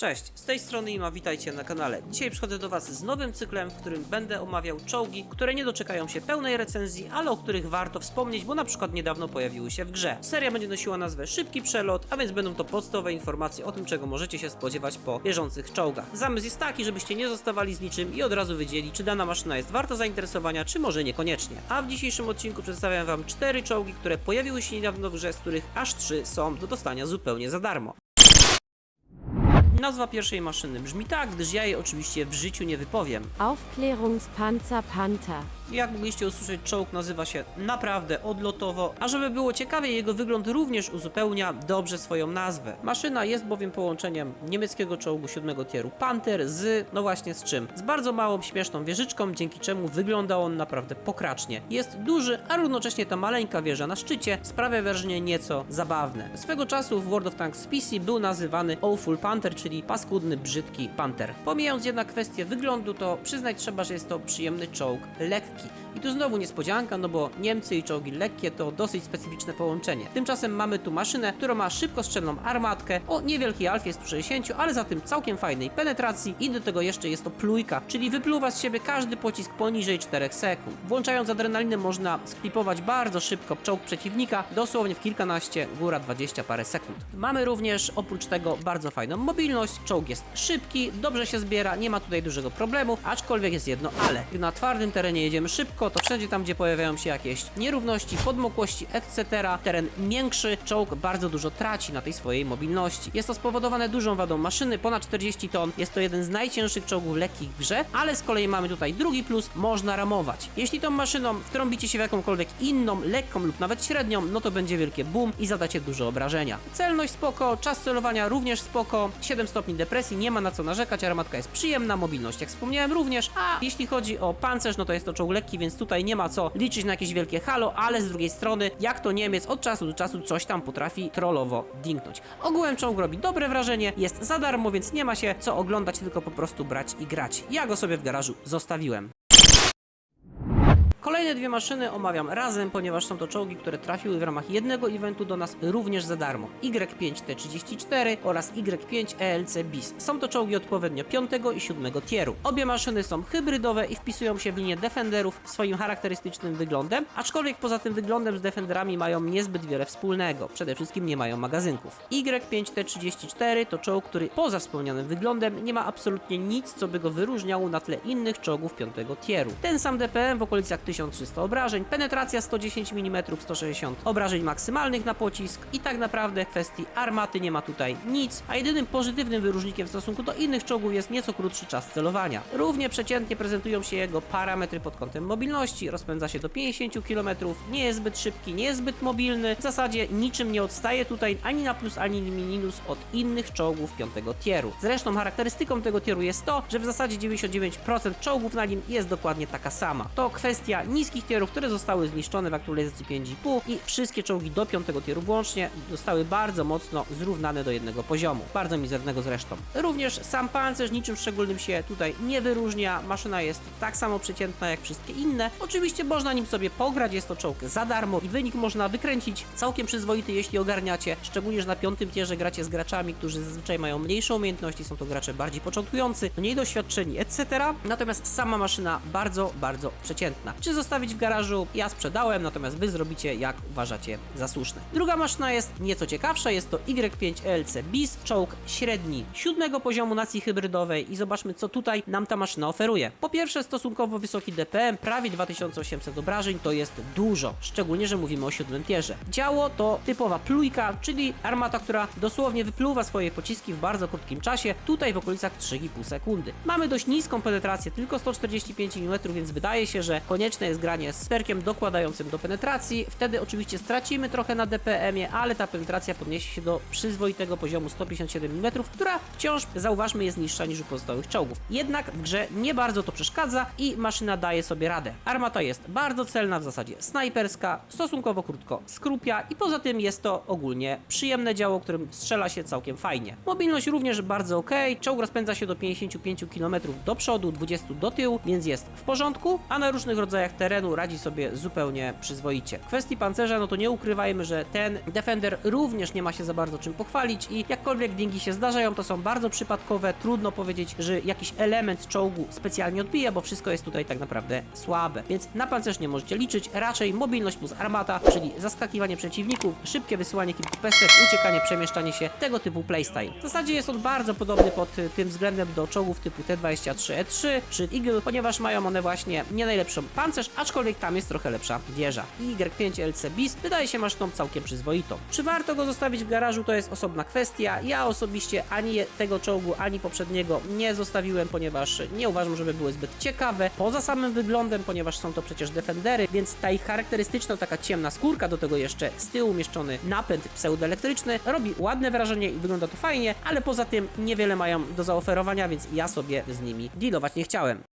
Cześć, z tej strony Ima, witajcie na kanale. Dzisiaj przychodzę do Was z nowym cyklem, w którym będę omawiał czołgi, które nie doczekają się pełnej recenzji, ale o których warto wspomnieć, bo na przykład niedawno pojawiły się w grze. Seria będzie nosiła nazwę Szybki Przelot, a więc będą to podstawowe informacje o tym, czego możecie się spodziewać po bieżących czołgach. Zamysł jest taki, żebyście nie zostawali z niczym i od razu wiedzieli, czy dana maszyna jest warta zainteresowania, czy może niekoniecznie. A w dzisiejszym odcinku przedstawiam Wam cztery czołgi, które pojawiły się niedawno w grze, z których aż trzy są do dostania zupełnie za darmo. Nazwa pierwszej maszyny brzmi tak, gdyż ja jej oczywiście w życiu nie wypowiem. Aufklärungspanzer Panther. Jak mogliście usłyszeć, czołg nazywa się naprawdę odlotowo, a żeby było ciekawie, jego wygląd również uzupełnia dobrze swoją nazwę. Maszyna jest bowiem połączeniem niemieckiego czołgu siódmego tieru Panther z, no właśnie z czym? Z bardzo małą, śmieszną wieżyczką, dzięki czemu wygląda on naprawdę pokracznie. Jest duży, a równocześnie ta maleńka wieża na szczycie sprawia wrażenie nieco zabawne. Swego czasu w World of Tanks PC był nazywany Awful Panther, czyli paskudny, brzydki Panther. Pomijając jednak kwestię wyglądu, to przyznać trzeba, że jest to przyjemny czołg, lekki. I tu znowu niespodzianka, no bo Niemcy i czołgi lekkie to dosyć specyficzne połączenie. Tymczasem mamy tu maszynę, która ma szybkostrzelną armatkę o niewielkiej alfie 160, ale za tym całkiem fajnej penetracji i do tego jeszcze jest to plujka, czyli wypluwa z siebie każdy pocisk poniżej 4 sekund. Włączając adrenalinę można sklipować bardzo szybko czołg przeciwnika, dosłownie w kilkanaście, góra 20 parę sekund. Mamy również oprócz tego bardzo fajną mobilność, czołg jest szybki, dobrze się zbiera, nie ma tutaj dużego problemu, aczkolwiek jest jedno ale. Gdy na twardym terenie jedziemy szybko, to wszędzie tam, gdzie pojawiają się jakieś nierówności, podmokłości, etc., teren miększy, czołg bardzo dużo traci na tej swojej mobilności. Jest to spowodowane dużą wadą maszyny, ponad 40 ton, jest to jeden z najcięższych czołgów lekkich w grze, ale z kolei mamy tutaj drugi plus, można ramować. Jeśli tą maszyną wtrąbicie się w jakąkolwiek inną, lekką lub nawet średnią, no to będzie wielkie boom i zadacie dużo obrażenia. Celność spoko, czas celowania również spoko, 7 stopni depresji, nie ma na co narzekać, armatka jest przyjemna, mobilność jak wspomniałem również, a jeśli chodzi o pancerz, no to jest to czołg lekki, więc tutaj nie ma co liczyć na jakieś wielkie halo, ale z drugiej strony, jak to Niemiec, od czasu do czasu coś tam potrafi trollowo dinknąć. Ogółem czołg robi dobre wrażenie, jest za darmo, więc nie ma się co oglądać, tylko po prostu brać i grać. Ja go sobie w garażu zostawiłem. Kolejne dwie maszyny omawiam razem, ponieważ są to czołgi, które trafiły w ramach jednego eventu do nas również za darmo. Y5T34 oraz Y5 ELC BIS. Są to czołgi odpowiednio 5 i 7 tieru. Obie maszyny są hybrydowe i wpisują się w linię Defenderów swoim charakterystycznym wyglądem, aczkolwiek poza tym wyglądem z Defenderami mają niezbyt wiele wspólnego. Przede wszystkim nie mają magazynków. Y5T34 to czołg, który poza wspomnianym wyglądem nie ma absolutnie nic, co by go wyróżniało na tle innych czołgów 5 tieru. Ten sam DPM w okolicach 1300 obrażeń, penetracja 110 mm, 160 obrażeń maksymalnych na pocisk i tak naprawdę kwestii armaty nie ma tutaj nic, a jedynym pozytywnym wyróżnikiem w stosunku do innych czołgów jest nieco krótszy czas celowania. Równie przeciętnie prezentują się jego parametry pod kątem mobilności, rozpędza się do 50 km, nie jest zbyt szybki, nie jest zbyt mobilny, w zasadzie niczym nie odstaje tutaj ani na plus, ani na minus od innych czołgów 5 tieru. Zresztą charakterystyką tego tieru jest to, że w zasadzie 99% czołgów na nim jest dokładnie taka sama. To kwestia niskich tierów, które zostały zniszczone w aktualizacji 5,5 i wszystkie czołgi do 5 tieru włącznie zostały bardzo mocno zrównane do jednego poziomu. Bardzo mizernego zresztą. Również sam pancerz niczym szczególnym się tutaj nie wyróżnia. Maszyna jest tak samo przeciętna jak wszystkie inne. Oczywiście można nim sobie pograć, jest to czołg za darmo i wynik można wykręcić całkiem przyzwoity, jeśli ogarniacie. Szczególnie, że na piątym tierze gracie z graczami, którzy zazwyczaj mają mniejsze umiejętności, są to gracze bardziej początkujący, mniej doświadczeni, etc. Natomiast sama maszyna bardzo, bardzo przeciętna. Czy zostawić w garażu? Ja sprzedałem, natomiast wy zrobicie jak uważacie za słuszne. Druga maszyna jest nieco ciekawsza, jest to Y5 LC BIS, czołg średni siódmego poziomu nacji hybrydowej i zobaczmy co tutaj nam ta maszyna oferuje. Po pierwsze stosunkowo wysoki DPM, prawie 2800 obrażeń, to jest dużo, szczególnie, że mówimy o siódmym tierze. Działo to typowa plujka, czyli armata, która dosłownie wypluwa swoje pociski w bardzo krótkim czasie, tutaj w okolicach 3,5 sekundy. Mamy dość niską penetrację, tylko 145 mm, więc wydaje się, że konieczne jest granie z perkiem dokładającym do penetracji. Wtedy oczywiście stracimy trochę na DPM-ie, ale ta penetracja podniesie się do przyzwoitego poziomu 157 mm, która wciąż, zauważmy, jest niższa niż u pozostałych czołgów. Jednak w grze nie bardzo to przeszkadza i maszyna daje sobie radę. Armata jest bardzo celna, w zasadzie snajperska, stosunkowo krótko skrupia i poza tym jest to ogólnie przyjemne działo, którym strzela się całkiem fajnie. Mobilność również bardzo ok, czołg rozpędza się do 55 km do przodu, 20 do tyłu, więc jest w porządku, a na różnych rodzajach warunkach terenu radzi sobie zupełnie przyzwoicie. W kwestii pancerza, no to nie ukrywajmy, że ten Defender również nie ma się za bardzo czym pochwalić i jakkolwiek dingi się zdarzają, to są bardzo przypadkowe, trudno powiedzieć, że jakiś element czołgu specjalnie odbija, bo wszystko jest tutaj tak naprawdę słabe. Więc na pancerz nie możecie liczyć, raczej mobilność plus armata, czyli zaskakiwanie przeciwników, szybkie wysyłanie kilku pestek, uciekanie, przemieszczanie się, tego typu playstyle. W zasadzie jest on bardzo podobny pod tym względem do czołgów typu T-23E3 czy Eagle, ponieważ mają one właśnie nie najlepszą pancerz, aczkolwiek tam jest trochę lepsza wieża. I Y5 LC Bis wydaje się maszyną całkiem przyzwoitą. Czy warto go zostawić w garażu, to jest osobna kwestia. Ja osobiście ani tego czołgu, ani poprzedniego nie zostawiłem, ponieważ nie uważam, żeby były zbyt ciekawe. Poza samym wyglądem, ponieważ są to przecież Defendery, więc ta ich charakterystyczna taka ciemna skórka, do tego jeszcze z tyłu umieszczony napęd pseudoelektryczny, robi ładne wrażenie i wygląda to fajnie, ale poza tym niewiele mają do zaoferowania, więc ja sobie z nimi dealować nie chciałem.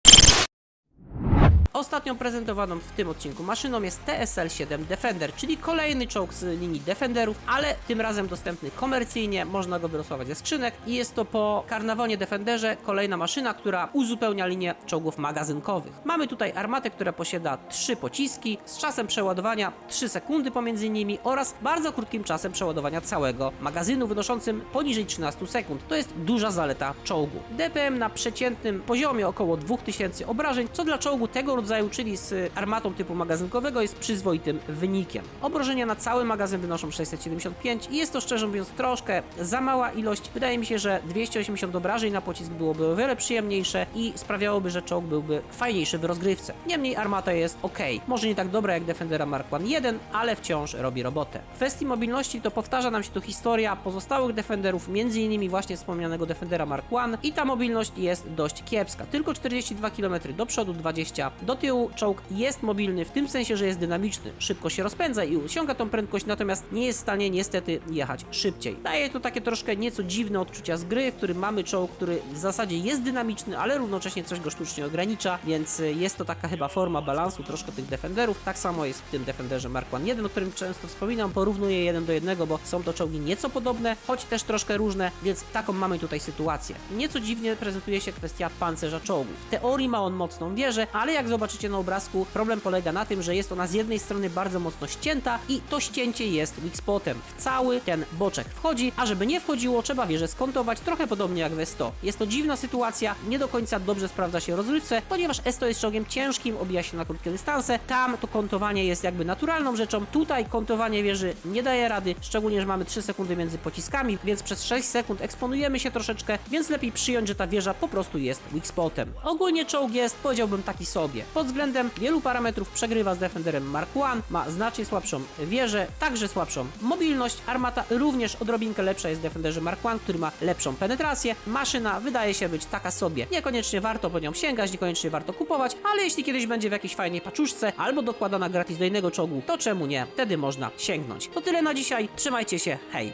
Ostatnią prezentowaną w tym odcinku maszyną jest TSL-7 Defender, czyli kolejny czołg z linii Defenderów, ale tym razem dostępny komercyjnie, można go wylosować ze skrzynek i jest to po Karnawonie Defenderze kolejna maszyna, która uzupełnia linię czołgów magazynkowych. Mamy tutaj armatę, która posiada trzy pociski z czasem przeładowania 3 sekundy pomiędzy nimi oraz bardzo krótkim czasem przeładowania całego magazynu wynoszącym poniżej 13 sekund. To jest duża zaleta czołgu. DPM na przeciętnym poziomie około 2000 obrażeń, co dla czołgu tego rodzaju, czyli z armatą typu magazynkowego jest przyzwoitym wynikiem. Obrażenia na cały magazyn wynoszą 675 i jest to szczerze mówiąc troszkę za mała ilość. Wydaje mi się, że 280 obrażeń na pocisk byłoby o wiele przyjemniejsze i sprawiałoby, że czołg byłby fajniejszy w rozgrywce. Niemniej armata jest ok. Może nie tak dobra jak Defendera Mark One 1, ale wciąż robi robotę. W kwestii mobilności to powtarza nam się tu historia pozostałych Defenderów, m.in. właśnie wspomnianego Defendera Mark One i ta mobilność jest dość kiepska. Tylko 42 km do przodu, 20 do tyłu. Czołg jest mobilny w tym sensie, że jest dynamiczny. Szybko się rozpędza i osiąga tą prędkość, natomiast nie jest w stanie niestety jechać szybciej. Daje to takie troszkę nieco dziwne odczucia z gry, w którym mamy czołg, który w zasadzie jest dynamiczny, ale równocześnie coś go sztucznie ogranicza, więc jest to taka chyba forma balansu troszkę tych Defenderów. Tak samo jest w tym Defenderze Mark One 1, o którym często wspominam, porównuję jeden do jednego, bo są to czołgi nieco podobne, choć też troszkę różne, więc taką mamy tutaj sytuację. Nieco dziwnie prezentuje się kwestia pancerza czołgu. W teorii ma on mocną wieżę, ale jak zobaczycie na obrazku, problem polega na tym, że jest ona z jednej strony bardzo mocno ścięta i to ścięcie jest weak spotem. W cały ten boczek wchodzi, a żeby nie wchodziło, trzeba wieżę skontować, trochę podobnie jak w S100. Jest to dziwna sytuacja, nie do końca dobrze sprawdza się rozrywce, ponieważ S100 jest czołgiem ciężkim, obija się na krótkie dystanse, tam to kontowanie jest jakby naturalną rzeczą, tutaj kontowanie wieży nie daje rady, szczególnie, że mamy 3 sekundy między pociskami, więc przez 6 sekund eksponujemy się troszeczkę, więc lepiej przyjąć, że ta wieża po prostu jest weak spotem. Ogólnie czołg jest, powiedziałbym, taki sobie. Pod względem wielu parametrów przegrywa z Defenderem Mark One, ma znacznie słabszą wieżę, także słabszą mobilność, armata również odrobinkę lepsza jest w Defenderze Mark One, który ma lepszą penetrację. Maszyna wydaje się być taka sobie. Niekoniecznie warto po nią sięgać, niekoniecznie warto kupować, ale jeśli kiedyś będzie w jakiejś fajnej paczuszce albo dokładana gratis do innego czołgu, to czemu nie? Wtedy można sięgnąć. To tyle na dzisiaj, trzymajcie się, hej!